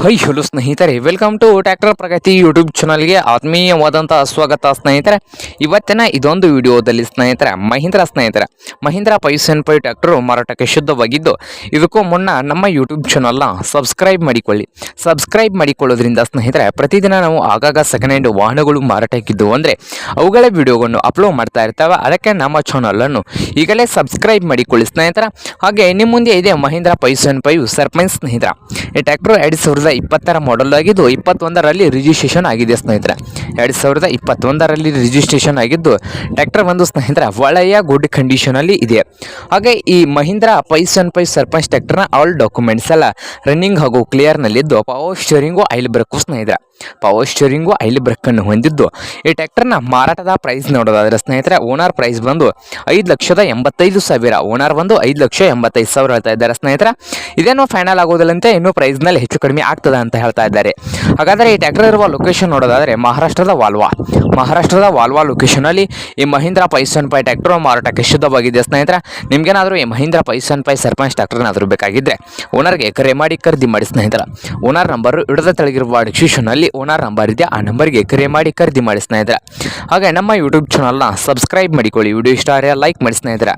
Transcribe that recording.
High hello ಸ್ನೇಹಿತರೆ. Welcome to tractor Pragati YouTube ಚಾನಲ್ಗೆ ಆತ್ಮೀಯವಾದಂಥ ಸ್ವಾಗತ ಸ್ನೇಹಿತರೆ. ಇವತ್ತಿನ ಇದೊಂದು ವಿಡಿಯೋದಲ್ಲಿ ಸ್ನೇಹಿತರೆ, ಮಹೀಂದ್ರ ಸ್ನೇಹಿತರೆ. ಮಹೀಂದ್ರ ಸೆವೆನ್ ಫೈವ್ ಟ್ಯಾಕ್ಟರು ಮಾರಾಟಕ್ಕೆ ಶುದ್ಧವಾಗಿದ್ದು, ಇದಕ್ಕೂ ಮುನ್ನ ನಮ್ಮ ಯೂಟ್ಯೂಬ್ ಚಾನಲ್ನ ಸಬ್ಸ್ಕ್ರೈಬ್ ಮಾಡಿಕೊಳ್ಳಿ. ಸಬ್ಸ್ಕ್ರೈಬ್ ಮಾಡಿಕೊಳ್ಳೋದ್ರಿಂದ ಸ್ನೇಹಿತರೆ, ಪ್ರತಿದಿನ ನಾವು ಆಗಾಗ ಸೆಕೆಂಡ್ ಹ್ಯಾಂಡ್ ವಾಹನಗಳು ಮಾರಾಟಕ್ಕಿದ್ದವು ಅಂದರೆ, ಅವುಗಳ ವಿಡಿಯೋಗಳನ್ನು ಅಪ್ಲೋಡ್ ಮಾಡ್ತಾ ಇರ್ತಾವೆ. ಅದಕ್ಕೆ ನಮ್ಮ ಚಾನಲನ್ನು ಈಗಲೇ ಸಬ್ಸ್ಕ್ರೈಬ್ ಮಾಡಿಕೊಳ್ಳಿ ಸ್ನೇಹಿತರ. ಹಾಗೆ ನಿಮ್ಮ ಮುಂದೆ ಇದೆ ಮಹೀಂದ್ರ ಸೆವೆನ್ ಫೈವ್ ಸರ್ಪಂಚ್ ಸ್ನೇಹಿತರ. ಈ ಟ್ಯಾಕ್ಟರ್ ಎರಡು ಸಾವಿರದ ಇಪ್ಪತ್ತರ ಮಾಡೆಲ್ ಆಗಿದ್ದು ಇಪ್ಪತ್ತೊಂದರಲ್ಲಿ ರಿಜಿಸ್ಟ್ರೇಷನ್ ಆಗಿದೆ ಸ್ನೇಹಿತರೆ. ಎರಡು ಸಾವಿರದ ಇಪ್ಪತ್ತೊಂದರಲ್ಲಿ ರಿಜಿಸ್ಟ್ರೇಷನ್ ಆಗಿದ್ದು ಟ್ರ್ಯಾಕ್ಟರ್ ಒಂದು ಸ್ನೇಹಿತರೆ ಒಳ್ಳೆಯ ಗುಡ್ ಕಂಡೀಷನಲ್ಲಿ ಇದೆ. ಹಾಗೆ ಈ ಮಹೀಂದ್ರ ಪೈಸ್ ಆ್ಯಂಡ್ ಪೈಸ್ ಸರ್ಪಂಚ್ ಟ್ರ್ಯಾಕ್ಟರ್ನ ಆಲ್ ಡಾಕ್ಯುಮೆಂಟ್ಸ್ ಎಲ್ಲ ರನ್ನಿಂಗ್ ಹಾಗೂ ಕ್ಲಿಯರ್ನಲ್ಲಿದ್ದು ಪವರ್ ಸ್ಟೇರಿಂಗು ಆಯಿಲ್ ಬ್ರೇಕು ಸ್ನೇಹಿತರೆ. ಪವರ್ ಸ್ಟೇರಿಂಗು ಬ್ರೇಕ್ ಬ್ರೇಕನ್ನು ಹೊಂದಿದ್ದು. ಈ ಟ್ರ್ಯಾಕ್ಟರ್ನ ಮಾರಾಟದ ಪ್ರೈಸ್ ನೋಡೋದಾದ್ರೆ ಸ್ನೇಹಿತರೆ ಓನರ್ ಪ್ರೈಸ್ ಬಂದು ಐದು ಲಕ್ಷದ ಎಂಬತ್ತೈದು ಸಾವಿರ. ಓನರ್ ಬಂದು ಐದು ಲಕ್ಷ ಎಂಬತ್ತೈದು ಸಾವಿರ ಹೇಳ್ತಾ ಇದ್ದಾರೆ ಸ್ನೇಹಿತರೆ. ಇದೇನು ಫೈನಲ್ ಆಗೋದಿಲ್ಲಂತೆ, ಇನ್ನೂ ಪ್ರೈಸ್ನಲ್ಲಿ ಹೆಚ್ಚು ಕಡಿಮೆ ಆಗ್ತದೆ ಅಂತ ಹೇಳ್ತಾ ಇದ್ದಾರೆ. ಹಾಗಾದರೆ ಈ ಟ್ರ್ಯಾಕ್ಟರ್ ಇರುವ ಲೊಕೇಶನ್ ನೋಡೋದಾದರೆ ಮಹಾರಾಷ್ಟ್ರದ ವಾಲ್ವಾ. ಮಹಾರಾಷ್ಟ್ರದ ವಾಲ್ವಾ ಲೊಕೇಶನಲ್ಲಿ ಈ ಮಹೀಂದ್ರ ಪೈಸನ್ ಪೈ ಟ್ರ್ಯಾಕ್ಟರ್ ಮಾರಾಟಕ್ಕೆ ಶುದ್ಧವಾಗಿದೆ ಸ್ನೇಹಿತರೆ. ನಿಮ್ಗೇನಾದರೂ ಈ ಮಹೀಂದ್ರ ಪೈಸನ್ ಪೈ ಸರ್ಪಂಚ್ ಟ್ರ್ಯಾಕ್ಟರ್ನಾದರೂ ಬೇಕಾಗಿದ್ದರೆ ಓನರ್ಗೆ ಕರೆ ಮಾಡಿ, ಖರೀದಿ ಮಾಡಿ ಸ್ನೇಹಿತರ. ಓನರ್ ನಂಬರ್ ಇಡದ ತೆಳಗಿರುವ ಡಿಸ್ಕ್ರಿಪ್ಷನಲ್ಲಿ ಓನರ್ ನಂಬರ್ ಇದೆ ಆ ನಂಬರ್ಗೆ ಕರೆ ಮಾಡಿ ಖರೀದಿ ಮಾಡಿ ಇದ್ರೆ ಹಾಗೆ ನಮ್ಮ ಯೂಟ್ಯೂಬ್ ಚಾನಲ್ನ ಸಬ್ಸ್ಕ್ರೈಬ್ ಮಾಡಿಕೊಳ್ಳಿ. ವಿಡಿಯೋ ಇಷ್ಟ ಆದರೆ ಲೈಕ್ ಮಾಡಿ ಸ್ನೇಹಿತರ.